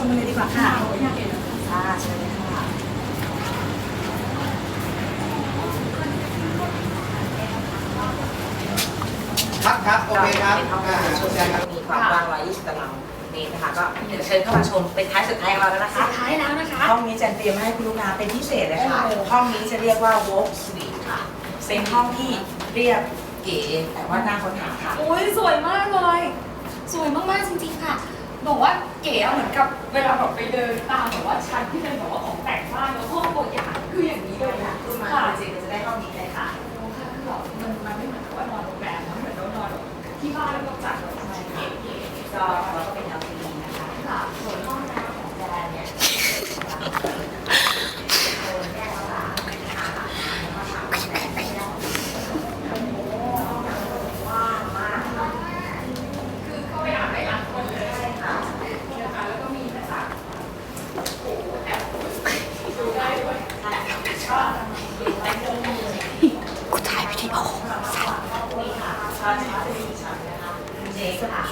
มาเข้ามาชมกันเลยดีกว่าค่ะค่ะเชิญเลยค่ะครับครับโอเคครับเป็นห้องอ่าพักชุดใช่ครับมีความกว้าง120ตารางเมตรนะคะก็เดี๋ยวเชิญเข้ามาชมเป็นท้ายสุดท้ายของเราแล้วนะคะสุดท้ายแล้วนะคะ ห้องนี้จะเตรียมมาให้คุณลูกค้าเป็นพิเศษเลยค่ะโอ้โหห้องนี้จะเรียกว่า Walk Suite ค่ะ เป็นห้องที่เรียบเก๋แต่ว่าน่าค้นหาค่ะโอ้ยสวยมากเลย สวยมากๆจริงๆค่ะ บอกว่าเก๋อะเหมือนกับเวลาแบบไปเดินตามแบบว่าชั้นที่เป็นแบบว่าของแต่งบ้านแล้วห้องตัวอย่างคืออย่างนี้เลยอะคุณมาค่ะจริงๆจะได้ห้องนี้เลยค่ะโอ้ค่ะคือแบบมันมันไม่เหมือนกับว่านอนโรงแรมนะเหมือนเรานอนแบบที่บ้านแล้วก็จัดแบบอะไรเก๋ๆจอแล้วก็เป็น LCD นะคะ ค่ะส่วนห้องน้ำของแดนเนี่ย โซนแยกระหว่างอาหารแล้วก็ทำแบบไม่ได้ว่างมากค่ะ คือเข้าไปอ่านได้อ่านคนเลย ใช่ค่ะ นะคะแล้วก็มีหน้าต่างโอ้โหแอบดูได้ด้วย ใช่ค่ะก็เป็นตรงนี้เลย กูถ่ายวิดีโอ นี่ค่ะชอบชอบจะมีช็อตนะคะเจ๊ค่ะ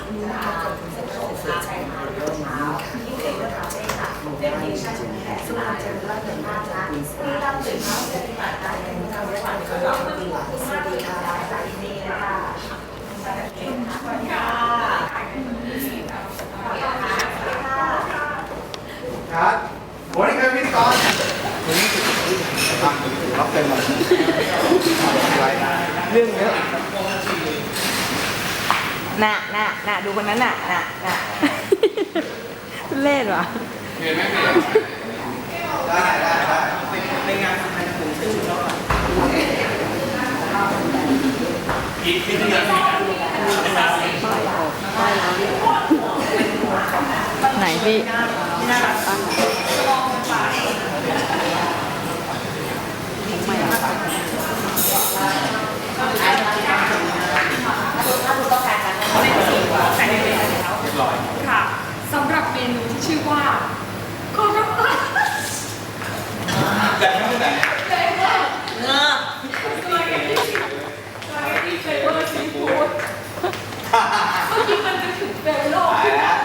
จะเซ็นทรัลฟ้าใช่ค่ะเช้าที่เจ๊ก็ทำได้ค่ะเรื่องนี้ฉันแค่สุราจะเลิกเดินหน้าจ้าที่เราตื่นเช้าจะปฏิบัติการในเจ้าเวลาก็ลองดีสวัสดีค่ะสวัสดีค่ะสวัสดีค่ะสวัสดีค่ะสวัสดีค่ะ ครับโอ้นี่คือพิธีกรวันนี้ทำถึงรับเต็มหมดเรื่องเยอะ น่ะน่ะน่ะดูคนนั้นน่ะน่ะน่ะ เล่นวะได้ได้ได้ไหนพี่ ถ้าคุณต้องการการไม่ดีกว่าแต่ไม่เป็น แล้วค่ะสำหรับเมนูที่ชื่อว่าโคราชแต่ไม่เป็นไร เลยว่า เงอะ สปาเกตตี้สปาเกตตี้เฟเวอร์ซีฟู้ดเมื่อกี้มันจะถึงเบลโล่ที่แบบ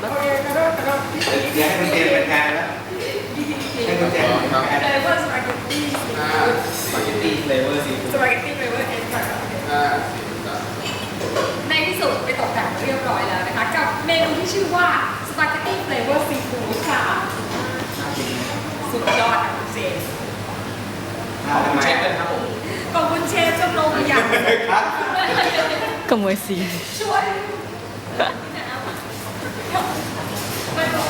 โอเคกระโดดกระโดดที่ เดี๋ยวให้คุณเจมเป็นงานแล้วให้คุณเจมเป็นงาน เฟเวอร์สปาเกตตี้ สปาเกตตี้เฟลเวอร์ซีฟู้ด สปาเกตตี้เฟเวอร์เอ็นค่ะในที่สุดไปตกแต่งเรียบร้อยแล้วนะคะ กับเมนูที่ชื่อว่าสปาเกตตี้เฟเวอร์ซีฟู้ดค่ะ สุดยอดค่ะคุณเจน ทำไมครับผมขอบคุณเชฟจำลงอย่างครับ ขโมยซีนช่วยไม่ต้อง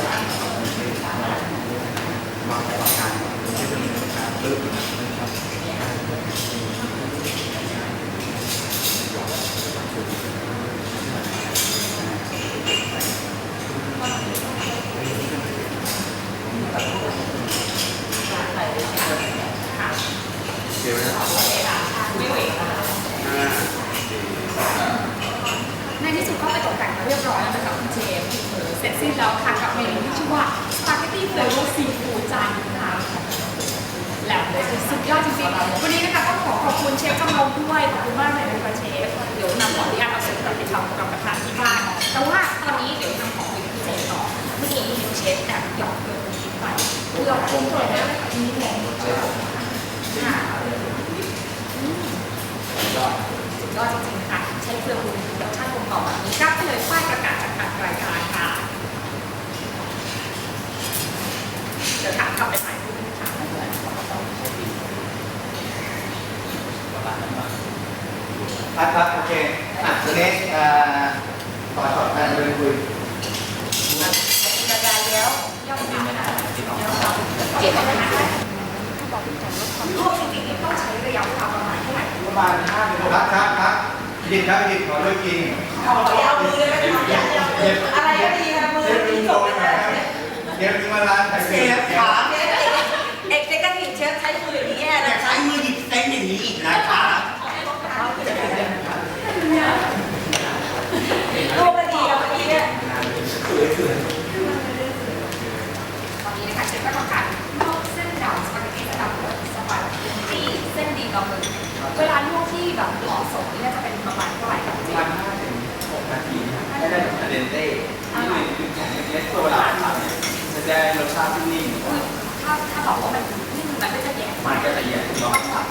เดี๋ยวนะ ในที่สุดก็ไปตกแต่งมาเรียบร้อยแล้วนะคะคุณเชฟเสร็จสิ้นแล้วค่ะกับเมนูที่ชื่อว่าสปาเกตตี้เฟลเวอร์ซีฟู้ดจานนี้ค่ะแหลมเลยสุดยอดจริงๆ วันนี้นะคะต้องขอขอบคุณเชฟจำลองด้วยขอบคุณมากเลยนะคะเชฟ เดี๋ยวนำขออนุญาตเอาเสร็จกลับไปทำกับประทานที่บ้าน แต่ว่าตอนนี้เดี๋ยวนำของไปที่เชฟต่อ เมื่อกี้เชฟแอบหยอกเกินคิดไปเพื่อคุ้มเลยนะค่ะนี่แหละค่ะสุดยอดจริงๆค่ะ ใช้เครื่องปรุงรสชาติกลมกล่อมแบบนี้กลับไปเลยป้ายประกาศจากทางรายการค่ะ เดี๋ยวถามกลับไปถ่ายรูปค่ะ ครับครับโอเคอะทีนี้เอ่อต่อช็อตการเดินคุย กระจายแล้วย่อมเป็นเจ็บนะคะลวกจริงๆต้องใช้ระยะเวลาประมาณเท่าไหร่ ประมาณห้าถึงหกครับครับครับยินครับยินขอด้วยกินขอเอามือเลยอะไรก็ดีนะมือเชฟมีมีจโดบนไปนะแล้วเชฟมีมาร้านไข่เชเค็มฟขาเนี่ยเอ็กเซ็กทีฟเชฟใช้มืออย่างนี้แย่แต่นะใช้มือหยิบเส้นอย่างนี้อีกนะคะลูกก็ดีแล้วเมื่อกี้เนี่ยตอนนี้นะคะเชฟก็ทำการลวกเส้นดำสปาเกตตี้ระดับรส มันก็จะเย็นขึ้นมาครับ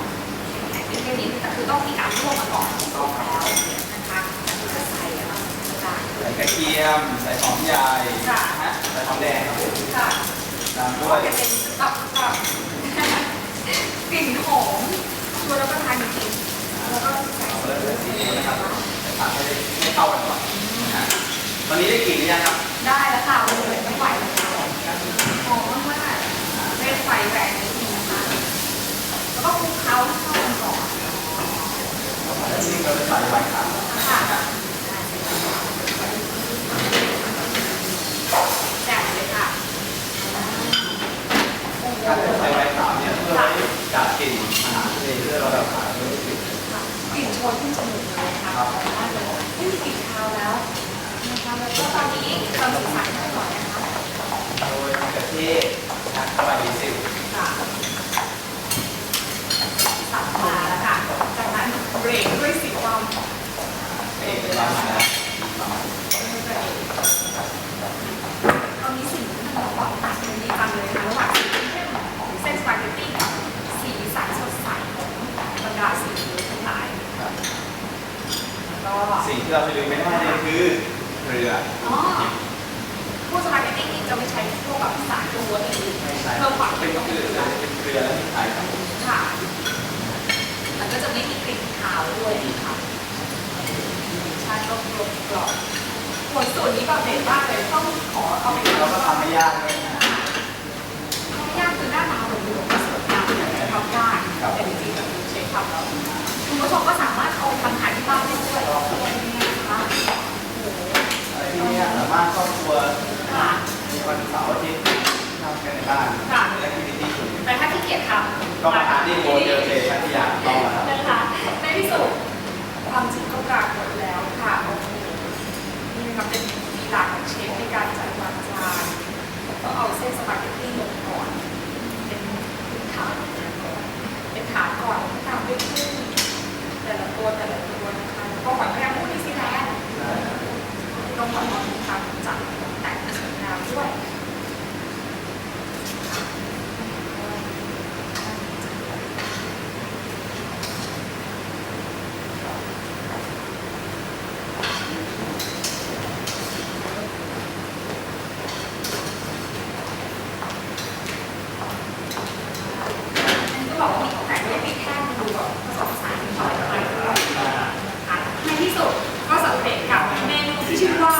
เป็นเท คนิคแต่คือต้องมีการลวกมาก่อนแล้วนะคะจะใส่อะไรต่างใส่กระเทียม ใส่หอมใหญ่นะฮะใส่หอมแดงครับผมๆค่ะตามด้ก็วยจะเป็นตับตับกลิ่นหอมชวนรับประทานจริงๆแล้วก็ใส่เอาเลยสีนี้นะครับใส่ผักให้ได้ให้เข้ากันก่อนนะฮะตอนนี้ได้กลิ่นหรือยังครับได้แล้วค่ะมันเลยไม่ไหวแล้วหอมมากๆเป็นไฟแรงนิดนึงนะคะแล้วก็คลุกเคล้าให้เข้ากันก่อน แล้ว นี่เราใส่ใบขาวค่ะแจ่มเลยค่ะการใส่ใบขาวเนี่ยเพื่อให้ดับกลิ่นอาหารทะเลเพื่อเราดับขาวด้วยกลิ่นโชยขึ้นจมูกเลยค่ะไม่มีกลิ่นคาวแล้วนะคะแล้วก็ตอนนี้เติมสีสันให้ก่อนนะคะโดยมะเขือเทศนะเข้าไปดีสิว ค่ะสับมาแล้วค่ะ จากนั้น เบรกด้วยสีดำเอกประมาณนั้นตอนนี้สิ่งที่มันบอกว่าตัดกันดีจังเลยนะระหว่างสีเข้มของเส้นสปาเกตตี้กับสีสันสดใสของบรรดาสีทั้งหลายก็สิ่งที่เราจะลืมไม่ได้เลยคือเกลืออ๋อพวกสปาเกตตี้นี่จะไม่ใช้พวกแบบสารตัวอื่นไม่ใช่เพิ่มความเป็นเกลือเป็นเกลือและพริกไทยครับค่ะแล้วก็จะไม่มีกลิ่น คาวด้วยค่ะชาติก็กลมกล่อมผลสูตรนี้แบบเด็ดมากเลยต้องขอเอาไปเราก็ทำไม่ยากเลยนะทำไม่ยากคือหน้าตาเหมือนเดิมสวยงามแต่จะทำยากแต่จริงๆแบบเชฟทำแล้วคุณผู้ชมก็สามารถเอาทำทานที่บ้านได้ด้วยนะคะโอ้โหอะไรที่เนี่ยสามารถครอบครัวค่ะวันเสาร์อาทิตย์ทำกันในบ้านค่ะและที่ที่สุดแต่ถ้าที่เกียจทำก็มาทานที่โมเดลเจพัทยาต้องนะครับ นะคะในที่สุดความจริงก็ปรากฏแล้วค่ะโอ้โหนี่นะคะเป็นลีลาของเชฟในการจัดวางจานก็เอาเส้นสปาเกตตี้ลงก่อน เป็นพื้นฐานก่อนเป็นฐานก่อนตามด้วยกุ้งแต่ละตัวแต่ละตัวนะคะก็หอยแมลงภู่นิวซีแลนด์ต้องขอความทำจัดแต่งสวยงามด้วย ก็บอกว่ามีแต่ไม่ได้มีแค่ดูแบบผสมผสานที่ชอบอะไรด้วยนะคะในที่สุดก็สำเร็จกับเมนูที่ชื่อว่า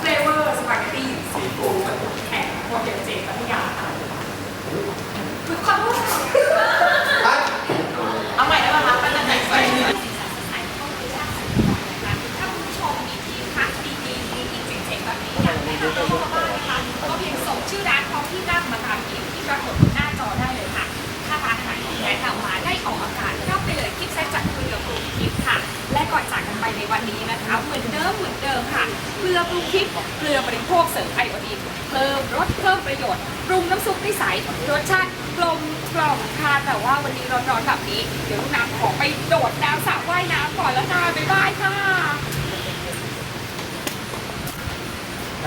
flavor spaghetti ซีฟู้ดแข่งโมเดลเจพัทยาค่ะคือขอโทษค่ะ ครับ เอาใหม่ได้ไหมคะเป็นยังไงใส่ถ้าคุณผู้ชมมีทีมพักดีๆมีทีมเจ๋งๆแบบนี้อยากให้เราเข้ามาบ้างนะคะก็เพียงส่งชื่อร้านพร้อมที่นั่งมาตามทีมที่ปรากฏบนหน้าจอได้เลยค่ะ ถ้าร้านไหนแนะนำมาได้ออกอากาศรับไปเลยคลิปแซกจากเกลือปรุงทิพย์ค่ะ และก่อนจากกันไปในวันนี้นะคะ เหมือนเดิมเหมือนเดิมค่ะ เกลือปรุงทิพย์เกลือบริโภคเสริมไอโอดีนเพิ่มรสเพิ่มประโยชน์ปรุงน้ำซุปได้ใสรสชาติกลมกล่อมค่ะแต่ว่าวันนี้ร้อนๆแบบนี้ เดี๋ยวลูกน้ำขอไปโดดน้ำสระว่ายน้ำก่อนแล้วค่ะบ๊ายบายค่ะ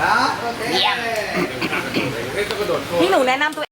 ครับโอเค เยี่ยมพี่หนูแนะนำตัว